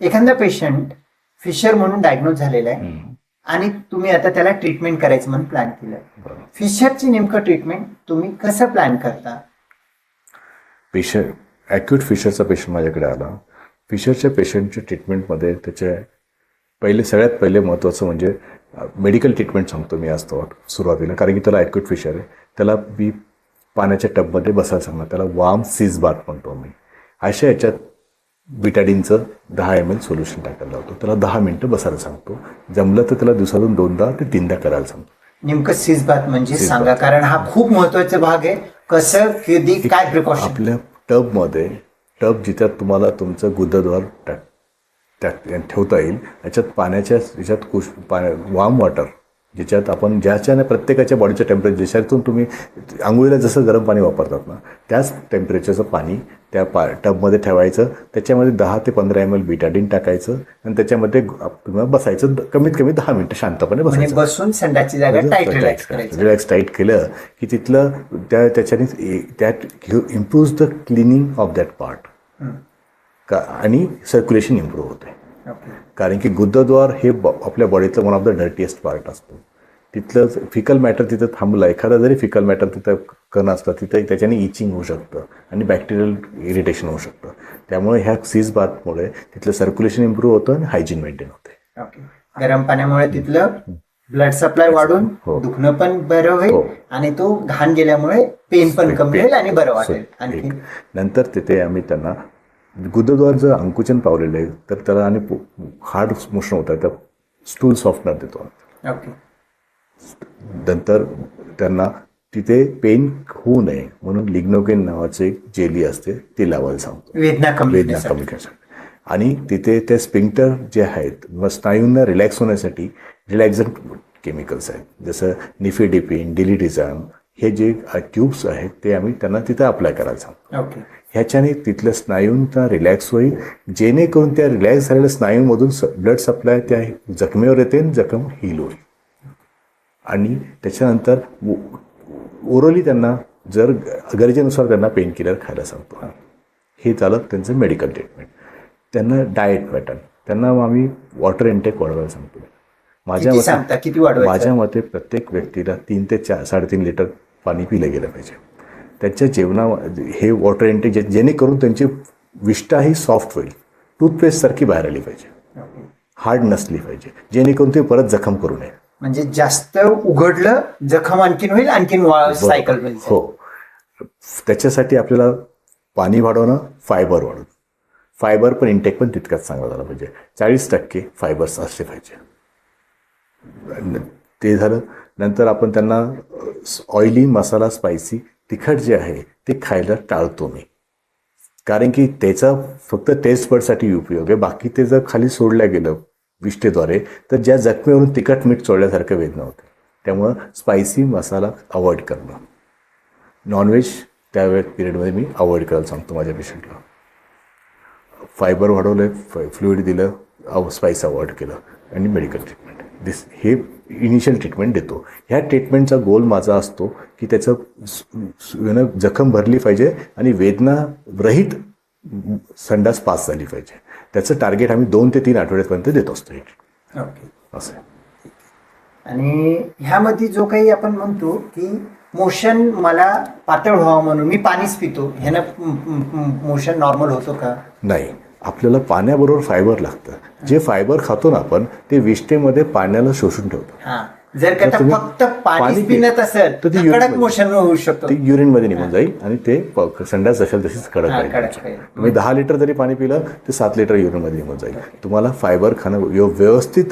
एखादा patient fissure म्हणून diagnose झालेला आहे. आणि तुम्ही आता त्याला ट्रीटमेंट करायचं म्हणून प्लॅन केलं. फिशरची नेमकं ट्रीटमेंट तुम्ही कसं प्लॅन करता? पेशंट ॲक्यूट फिशरचा पेशंट माझ्याकडे आला. फिशरच्या पेशंटच्या ट्रीटमेंटमध्ये त्याचे पहिले सगळ्यात पहिले महत्त्वाचं म्हणजे मेडिकल ट्रीटमेंट सांगतो मी आज तो सुरुवातीला. कारण की त्याला ॲक्यूट फिशर आहे. त्याला मी पाण्याच्या टबमध्ये बसायला सांगणार त्याला वार्म सीज बाथ म्हणतो मी अशा याच्यात बिटाडीनचं दहा एम एल सोल्युशन टाकायला लावतो. त्याला दहा मिनटं बसायला सांगतो. जमलं तर त्याला दिवसातून दोनदा ते तीनदा करायला सांगतो. नेमकं सिजबात म्हणजे सिसबात. सांगा कारण हा खूप महत्त्वाचा भाग आहे. कसं कधी काय प्रिकॉशन आपल्या टबमध्ये टब जिच्यात तुम्हाला तुमचं गुदद्वार टाक ठेवता येईल. याच्यात पाण्याच्या याच्यात कुश पाण्या वार्म वॉटर ज्याच्यात आपण ज्याच्याने प्रत्येकाच्या बॉडीचं टेम्परेचर ज्याच्यातून तुम्ही आंघोळीला जसं गरम पाणी वापरतात ना त्याच टेम्परेचरचं पाणी त्या पा टबमध्ये ठेवायचं. त्याच्यामध्ये दहा ते पंधरा एम एल बिटाडीन टाकायचं आणि त्याच्यामध्ये बसायचं. कमीत कमी दहा मिनटं शांतपणे म्हणजे बसायचं. बसून संडाची जागा टाईट रिलॅक्स टाईट केलं की तिथलं त्या त्याच्याने that improves the cleaning of that part का आणि सर्क्युलेशन इम्प्रूव्ह होते कारण की गुद्धद्वार हे आपल्या बॉडीतलं one of the dirtiest part असतो. तिथलं फिकल मॅटर तिथं थांबलं. एखादा जरी फिकल मॅटर तिथं कण असतं तिथं त्याच्याने इचिंग होऊ शकतं आणि बॅक्टेरियल इरिटेशन होऊ शकतं. त्यामुळे ह्या सीज बाथमुळे तिथलं सर्क्युलेशन इम्प्रूव्ह होतं आणि हायजीन मेंटेन होते. ओके गरम पाण्यामुळे तिथलं ब्लड सप्लाय वाढून हो. दुखणं पण बरं होईल हो. आणि तो घाण गेल्यामुळे पेन पण कमी होईल आणि बरं वाटेल. आणखी नंतर तिथे आम्ही त्यांना गुदद्वार जर अंकुचन पावलेलं आहे तर त्याला आणि हार्ड मोशन होतं. तर स्टूल सॉफ्टनर देतो. ओके नंतर त्यांना तिथे पेन होऊ नये म्हणून लिग्नोकेन नावाचे एक जेली असते ती लावायला सांगतो. वेदना कमी वेदना. कमी करण्यासाठी आणि तिथे ते स्पिंक्टर जे आहेत मग स्नायूंना रिलॅक्स होण्यासाठी रिलॅक्झंट केमिकल्स आहेत. जसं निफेडिपिन डिलिटिझाम हे जे ट्यूब्स आहेत ते आम्ही त्यांना तिथं अप्लाय करायला सांगतो. ओके ह्याच्याने तिथल्या स्नायूंचा रिलॅक्स होईल. जेणेकरून त्या रिलॅक्स झालेल्या स्नायूमधून ब्लड सप्लाय त्या जखमेवर येते जखम हील होईल. आणि त्याच्यानंतर ओरली त्यांना जर गरजेनुसार त्यांना पेन किलर खायला सांगतो. हे. झालं त्यांचं मेडिकल ट्रीटमेंट त्यांना डाएट पॅटर्न त्यांना आम्ही वॉटर इंटेक वाढवायला सांगतो. माझ्या किती सांगता? किती माझ्या मते प्रत्येक व्यक्तीला तीन ते चार साडेतीन लिटर पाणी पिलं गेलं पाहिजे. त्यांच्या जेवणा हे वॉटर इंटेक जे जेणेकरून त्यांची विष्ठा ही सॉफ्ट होईल टूथपेस्टसारखी बाहेर आली पाहिजे. हार्ड नसली पाहिजे. जेणेकरून ते परत जखम करू नये. म्हणजे जास्त उघडलं जखम आणखीन होईल आणखीन सायकल होईल हो. त्याच्यासाठी आपल्याला पाणी वाढवणं फायबर वाढवणं. फायबर पण इंटेक पण तितकाच चांगला झाला पाहिजे. चाळीस टक्के फायबर्स असले पाहिजे. ते झालं. नंतर आपण त्यांना ऑइली मसाला स्पायसी तिखट जे आहे ते खायला टाळतो मी. कारण की त्याचा फक्त टेस्ट बडसाठी उपयोग आहे. बाकी ते जर खाली सोडलं गेलं विष्ठेद्वारे तर ज्या जखमेवरून तिखट मीठ चोळल्यासारखं वेदना होते. त्यामुळं स्पायसी मसाला अवॉइड करणं. नॉनव्हेज त्यावेळे पिरियडमध्ये मी अवॉइड करायला सांगतो माझ्या पेशंटला फायबर वाढवलं फ्लुईड दिलं अव स्पाईस अवॉइड केलं आणि मेडिकल ट्रीटमेंट दिस हे इनिशियल ट्रीटमेंट देतो. ह्या ट्रीटमेंटचा गोल माझा असतो की त्याचं जखम भरली पाहिजे आणि वेदना रहित संडास पास झाली पाहिजे. त्याचं टार्गेट आम्ही दोन ते तीन आठवड्यापर्यंत देत असतो हे ओके. असं. आणि ह्यामध्ये जो काही आपण म्हणतो की मोशन मला पातळ व्हावं म्हणून मी पाणीच पितो ह्यानं मोशन नॉर्मल होतो का? नाही. आपल्याला पाण्याबरोबर फायबर लागतं. जे फायबर खातो ना आपण ते विष्ठेमध्ये पाण्याला शोषून ठेवतो. हा. जर का फक्त पाणी पिण्यात असेल तर कडक मध्ये- मोशन होऊ शकतो. ते युरिनमध्ये निघून जाईल आणि ते संडास जशाल तशीच कडक राहील. तुम्ही दहा लिटर जरी पाणी पिलं ते सात लिटर युरिनमध्ये निघून जाईल. तुम्हाला फायबर खाणं व्यव- व्यवस्थित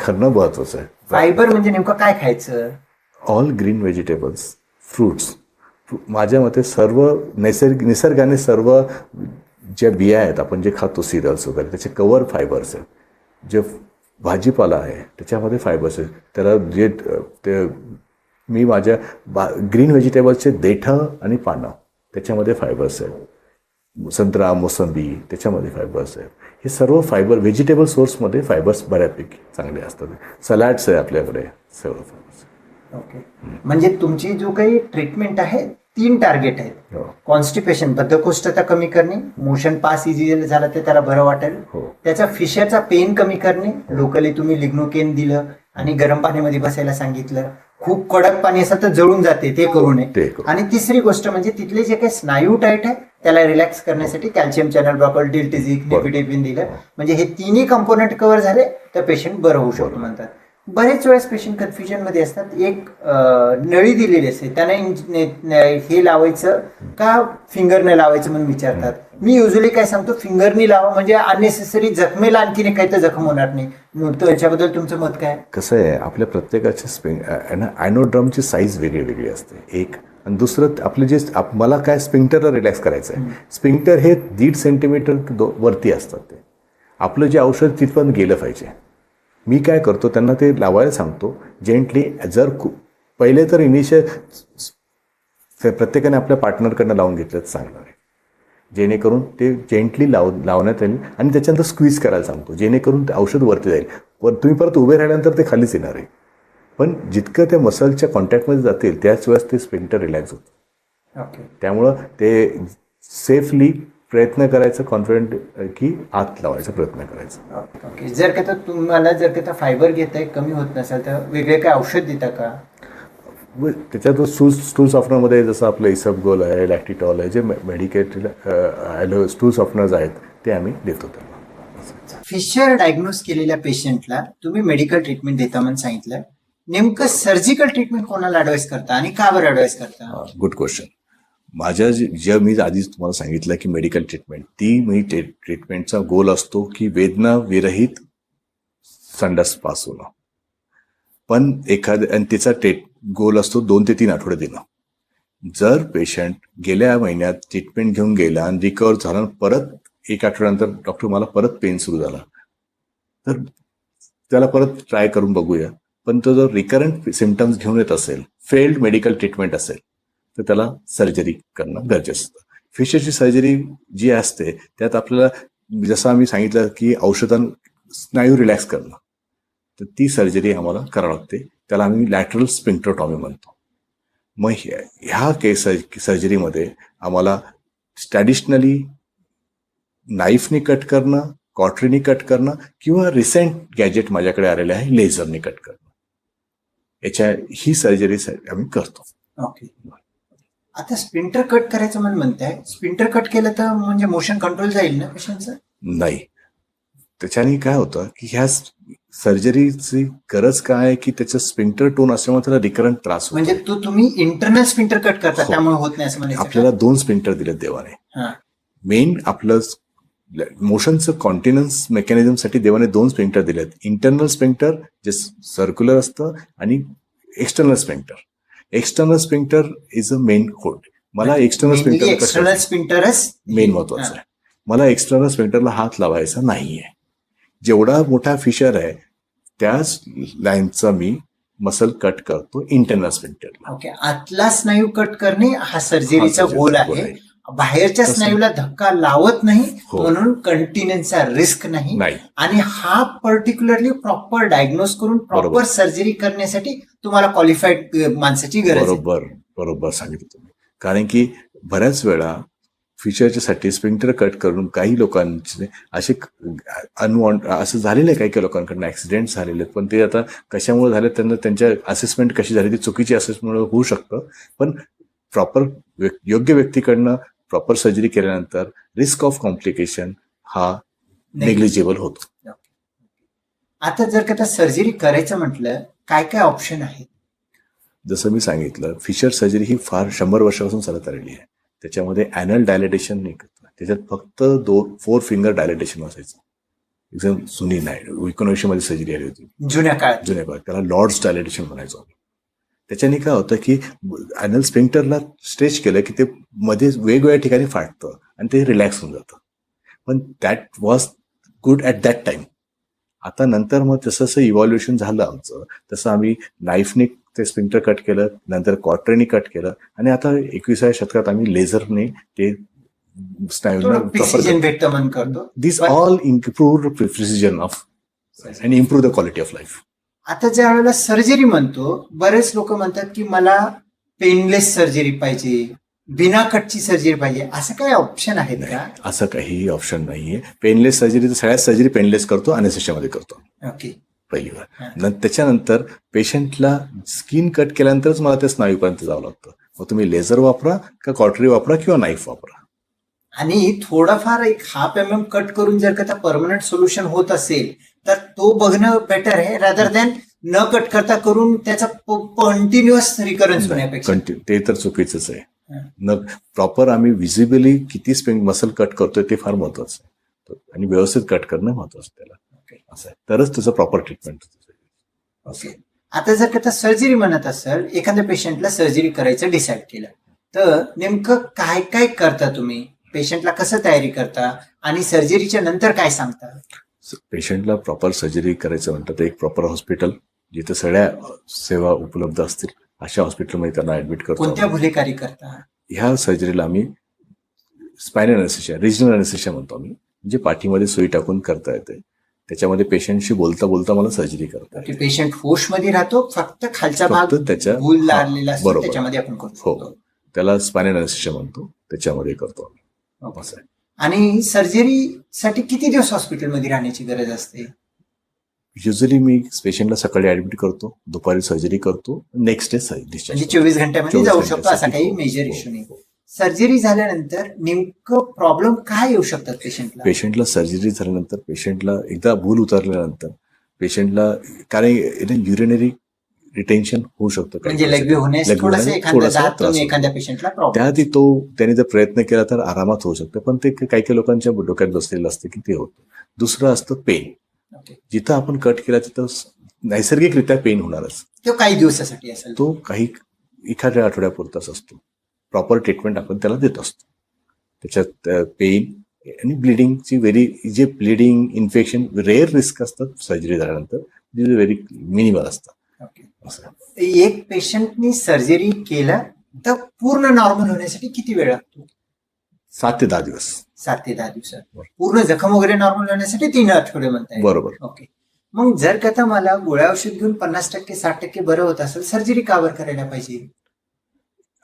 खाणं महत्वाचं आहे. फायबर म्हणजे नेमकं काय खायचं? ऑल ग्रीन व्हेजिटेबल्स फ्रुट्स माझ्या मते सर्व नैसर्गिक निसर्गाने सर्व ज्या बिया आहेत आपण जे खातो सिरियल्स वगैरे त्याचे कवर फायबर्स आहेत. जे भाजीपाला आहे त्याच्यामध्ये फायबर्स आहेत त्याला जे ते मी माझ्या बा ग्रीन व्हेजिटेबल्सचे देठं आणि पानं त्याच्यामध्ये फायबर्स आहेत. संत्रा मोसंबी त्याच्यामध्ये फायबर्स आहेत. हे सर्व फायबर व्हेजिटेबल सोर्समध्ये फायबर्स बऱ्यापैकी चांगले असतात. सलॅड्स आहे आपल्याकडे सर्व फायबर्स. ओके. म्हणजे तुमची जो काही ट्रीटमेंट आहे तीन टार्गेट आहेत. हो. कॉन्स्टिपेशन बद्धकोष्ठता कमी करणे मोशन पास इझी झालं तर त्याला बरं वाटेल. हो. त्याचा फिशरचा पेन कमी करणे लोकली तुम्ही लिग्नोकेन दिलं आणि गरम पाण्यामध्ये बसायला सांगितलं. खूप कडक पाणी असेल तर जळून जाते ते करू नये. आणि तिसरी गोष्ट म्हणजे तिथले जे काही स्नायू टाईट आहे त्याला रिलॅक्स करण्यासाठी calcium channel blocker diltiazem. Nifedipine दिलं. म्हणजे हे तिन्ही कंपोनंट कव्हर झाले तर पेशंट बरं होऊ शकतो. म्हणतात. बरेच वेळेस पेशंट कन्फ्युजनमध्ये असतात. एक नळी दिलेली असते. त्यांना हे लावायचं का फिंगरने लावायचं म्हणून विचारतात. मी युजली काय सांगतो फिंगरनी लावा म्हणजे अननेसेसरी जखमेला आणखीन काही तर जखम होणार नाही. मग त्याच्याबद्दल तुमचं मत काय? कसं आहे आपल्या प्रत्येकाच्या स्पिंग ॲनोड्रमची साईज वेगळी वेगळी असते. एक आणि दुसरं आपलं जे आप- मला काय स्पिंक्टरला रिलॅक्स करायचं आहे. स्पिंक्टर हे दीड सेंटीमीटर वरती असतात ते. आपलं जे औषध तिथपर्यंत गेलं पाहिजे. मी काय करतो त्यांना ते लावायला सांगतो. जेंटली जर खू- पहिले तर इनिशियल प्रत्येकाने आपल्या पार्टनरकडनं लावून घेतलं तर चांगलं आहे. जेणेकरून ते जेंटली लाव लावण्यात येईल आणि त्याच्यानंतर स्क्वीज करायला सांगतो. जेणेकरून ते औषध वरती जाईल. पण तुम्ही परत उभे राहिल्यानंतर ते खालीच येणार आहे. पण जितकं त्या मसलच्या कॉन्टॅक्टमध्ये जातील त्याच वेळेस ते स्पिंटर रिलॅक्स होतं. ओके त्यामुळं ते सेफली प्रयत्न करायचं कॉन्फिडंट की आत लावायचा प्रयत्न करायचा. ओके जर का तर तुम्हाला जर का फायबर घेताय कमी होत नसेल तर वेगळे काय औषध देता का? व त्याच्यात स्टूल स्टूल सॉफ्टनरमध्ये जसं आपलं इसबगोल आहे लॅक्टिटॉल आहे जे मेडिकेटेड ॲलो स्टूल सॉफ्टनर्स आहेत ते आम्ही देतो त्यांना फिशर डायग्नोज केलेल्या पेशंटला तुम्ही मेडिकल ट्रीटमेंट देता म्हणून सांगितलं. नेमकं सर्जिकल ट्रीटमेंट कोणाला ऍडवाइस करता आणि का बरं ऍडवाइस करता? गुड क्वेश्चन माझ्या जे मी आधीच तुम्हाला सांगितलं की मेडिकल ट्रीटमेंट ती मी ट्रीटमेंटचा गोल असतो की वेदना विरहित संडास पास होणं. पण एखाद्या आणि त्याचा टेट गोल असतो दोन ते तीन आठवडे देणं. जर पेशंट गेल्या महिन्यात ट्रीटमेंट घेऊन गेला आणि रिकवर झाला परत एक आठवड्यानंतर डॉक्टर मला परत पेन सुरू झाला तर त्याला परत ट्राय करून बघूया. पण तो जर रिकरंट सिमटम्स घेऊन येत असेल फेल्ड मेडिकल ट्रीटमेंट असेल तर त्याला सर्जरी करणं गरजेचं असतं. फिशरची सर्जरी जी असते त्यात आपल्याला जसं आम्ही सांगितलं की औषधां स्नायू रिलॅक्स करणं. तर ती सर्जरी आम्हाला करावी लागते. त्याला आम्ही लॅटरल स्पिंक्टोटॉमी म्हणतो. मग ह्या ह्या केस सर्जरीमध्ये आम्हाला ट्रॅडिशनली नाईफनी कट करणं कॉटरीनी कट करणं किंवा रिसेंट गॅजेट माझ्याकडे आलेले आहे लेझरनी कट करणं. याच्या ही सर्जरी आम्ही करतो. ओके आता स्पिंटर कट करायचं म्हणून म्हणताय. स्पिंटर कट केलं तर म्हणजे मोशन कंट्रोल जाईल ना पेशंटचं नाही. त्याच्याने काय होतं की ह्या सर्जरीची गरज काय आहे की त्याचं स्पिंटर टोन असल्यामुळे त्याला रिकरंट त्रास म्हणजे तो तुम्ही इंटरनल स्पिंटर कट करता हो. त्यामुळे होत नाही असं म्हणायचं का? आपल्याला दोन स्पिंटर दिलेत देवाने. मेन आपलं मोशनचं कॉन्टिनन्स मेकॅनिझमसाठी देवाने दोन स्पिंक्टर दिलेत. इंटरनल स्पिंक्टर जे सर्क्युलर असतं आणि external sphincter external sphincter is a main hold मला एक्सटर्नल स्पिंक्टर external स्पिंटरच मेन महत्वाचं आहे. मला एक्सटर्नल स्पिंक्टरला हात लावायचा नाहीये. जेवढा मोठा फिशर आहे त्याच लाईनचा मी मसल कट करतो इंटरनल स्पिंक्टरला ओके आतला स्नायू कट करणे हा सर्जरीचा गोल आहे. बाहेरच्या स्नायूला धक्का लावत नाही हो. म्हणून कंटिन्यूचा रिस्क नाही. आणि हा पर्टिक्युलरली प्रॉपर डायग्नोज करून प्रॉपर. सर्जरी करण्यासाठी तुम्हाला क्वालिफाईड माणसाची गरज बरोबर बरोबर सांगितलं तुम्ही. कारण की बऱ्याच वेळा फिशरच्यासाठी स्पिंक्टर कट करून काही लोकांचे असे अनवॉन्ट असं झालेलं आहे काही काही लोकांकडनं ऍक्सिडेंट झालेले आहेत. पण ते आता कशामुळे झाले त्यांना त्यांच्या असेसमेंट कशी झाली ती चुकीची असेसमेंट होऊ शकतं. पण प्रॉपर योग्य व्यक्तीकडनं प्रॉपर सर्जरी केल्यानंतर रिस्क ऑफ कॉम्प्लिकेशन हा नेग्लिजिबल होतो. आता जर का सर्जरी करायचं म्हटलं काय काय ऑप्शन आहेत? जसं मी सांगितलं फिशर सर्जरी ही फार शंभर वर्षापासून चालत आलेली आहे. त्याच्यामध्ये अॅनल डायलेटेशन नाही करत. त्याच्यात फक्त दोन फोर फिंगर डायलेटेशन असायचं. एकदम जुनी नाही. इकोनॉमिकमध्ये सर्जरी आली होती. जुन्या काळात. जुन्या काळात. त्याला लॉर्ड्स डायलेटेशन म्हणायचो त्याच्याने काय होतं की अॅनल स्पिंक्टरला स्ट्रेच केलं की ते मध्ये वेगवेगळ्या ठिकाणी फाटतं आणि ते रिलॅक्स होऊन जातं. पण that was good at that time आता नंतर मग जसं जसं इव्हॉल्युशन झालं आमचं तसं आम्ही नाईफने ते स्पिंक्टर कट केलं नंतर कॉटरने कट केलं आणि आता एकविसाव्या शतकात आम्ही लेझरने ते स्नायूंना this all improve precision of and improve the quality of life आता ज्या वेळेला सर्जरी म्हणतो बरेच लोक म्हणतात की मला पेनलेस सर्जरी पाहिजे बिना कटची सर्जरी पाहिजे. असं काही ऑप्शन आहेत का? असं काहीही ऑप्शन नाहीये. पेनलेस सर्जरी तर सगळ्यात सर्जरी पेनलेस करतो अनेसेशियामध्ये करतो. ओके पहिली. नं- त्याच्यानंतर पेशंटला स्किन कट केल्यानंतरच मला त्या स्नायूपर्यंत जावं लागतं. मग तुम्ही लेझर वापरा का कॉटरी वापरा किंवा नाईफ वापरा? आणि थोडाफार एक हाफ एम एम कट करून जर का परमनंट सोल्युशन होत असेल तर तो बघणं बेटर आहे रादर दॅन न कट करता करून त्याचा कंटिन्युअस रिकरन्स होण्यापेक्षा. कंटिन्यू ते तर चुकीचंच आहे. न प्रॉपर आम्ही विजिबली किती स्पेन मसल कट करतोय ते फार महत्वाचं आहे. आणि व्यवस्थित कट करणं महत्वाचं त्याला. असं आहे. तरच त्याचं प्रॉपर ट्रीटमेंट ओके आता जर का सर्जरी म्हणत असाल एखाद्या पेशंटला सर्जरी करायचं डिसाईड केलं तर नेमकं काय काय करता तुम्ही? पेशंटला कसं तयारी करता? आणि सर्जरीच्या नंतर काय सांगता? पेशंटला प्रॉपर सर्जरी करायचं म्हणतात तर एक प्रॉपर हॉस्पिटल जिथे सगळ्या सेवा उपलब्ध असतील अशा हॉस्पिटलमध्ये त्यांना ऍडमिट करतो कोणत्या भुलेकारी करता? ह्या सर्जरीला आम्ही स्पायनल अनेसिशिया रिजनल अनेसिशिया म्हणतो आम्ही. म्हणजे पाठीमध्ये सुई टाकून करता येते. त्याच्यामध्ये पेशंटशी बोलता बोलता मला सर्जरी करता पेशंट होशमध्ये राहतो फक्त खालचा भाग त्याच्या- बरोबर. त्याच्यामध्ये आपण हो. त्याला स्पायनल अनेसिशिया म्हणतो. त्याच्यामध्ये करतो आम्ही. असं आहे. आणि सर्जरीसाठी किती दिवस हॉस्पिटलमध्ये राहण्याची गरज असते युजली मी पेशंटला सकाळी ऍडमिट करतो दुपारी सर्जरी करतो नेक्स्ट डे म्हणजे डिस्चार्ज चोवीस घंट्यामध्ये 24 जाऊ शकतो असा. काही हो, मेजर हो, इश्यू नाही हो. सर्जरी झाल्यानंतर नेमकं प्रॉब्लेम काय येऊ शकतात पेशंटला पेशंटला सर्जरी झाल्यानंतर पेशंटला एकदा भूल उतरल्यानंतर पेशंटला कारण युरिनरी रिटेन्शन होऊ शकतं म्हणजे प्रॉब्लेम त्याआधी तो त्याने जर प्रयत्न केला तर आरामात होऊ शकतं. पण ते काही काही लोकांच्या डोक्यात बसलेलं असतं की ते होतं. दुसरं असतं पेन जिथं आपण कट केला तिथं नैसर्गिकरित्या पेन होणारच. तो काही दिवसासाठी असेल. तो काही एखाद्या आठवड्यापुरताच असतो. प्रॉपर ट्रीटमेंट आपण त्याला देत असतो. त्याच्यात पेन आणि ब्लिडिंगची व्हेरी जे ब्लिडिंग इन्फेक्शन रेअर रिस्क असतात सर्जरी झाल्यानंतर व्हेरी मिनिमल असतात. एक पेशंटनी सर्जरी केला तर पूर्ण नॉर्मल होण्यासाठी किती वेळ लागतो सात ते दहा दिवस सात ते दहा दिवसात पूर्ण जखम वगैरे नॉर्मल होण्यासाठी तीन आठवडे म्हणताय बरोबर ओके मग जर का मला गोळ्या औषध घेऊन पन्नास टक्के साठ टक्के बरं होत असेल सर्जरी का बरं करायला पाहिजे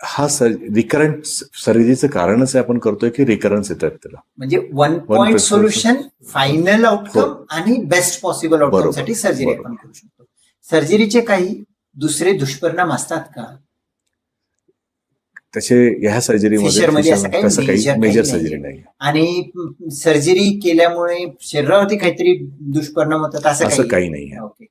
हा सर रिकरंट सर्जरीचं कारणच आहे आपण करतोय की रिकरन्स येतात त्याला म्हणजे one point. Solution final outcome. आणि बेस्ट पॉसिबल आउटकम. साठी सर्जरी. आपण करू शकतो सर्जरीचे काही दुसरे दुष्परिणाम असतात का? तसे ह्या सर्जरीमध्ये असं काही मेजर. सर्जरी नाही. आणि सर्जरी केल्यामुळे शरीरावरती काहीतरी दुष्परिणाम होतात असं काही? नाही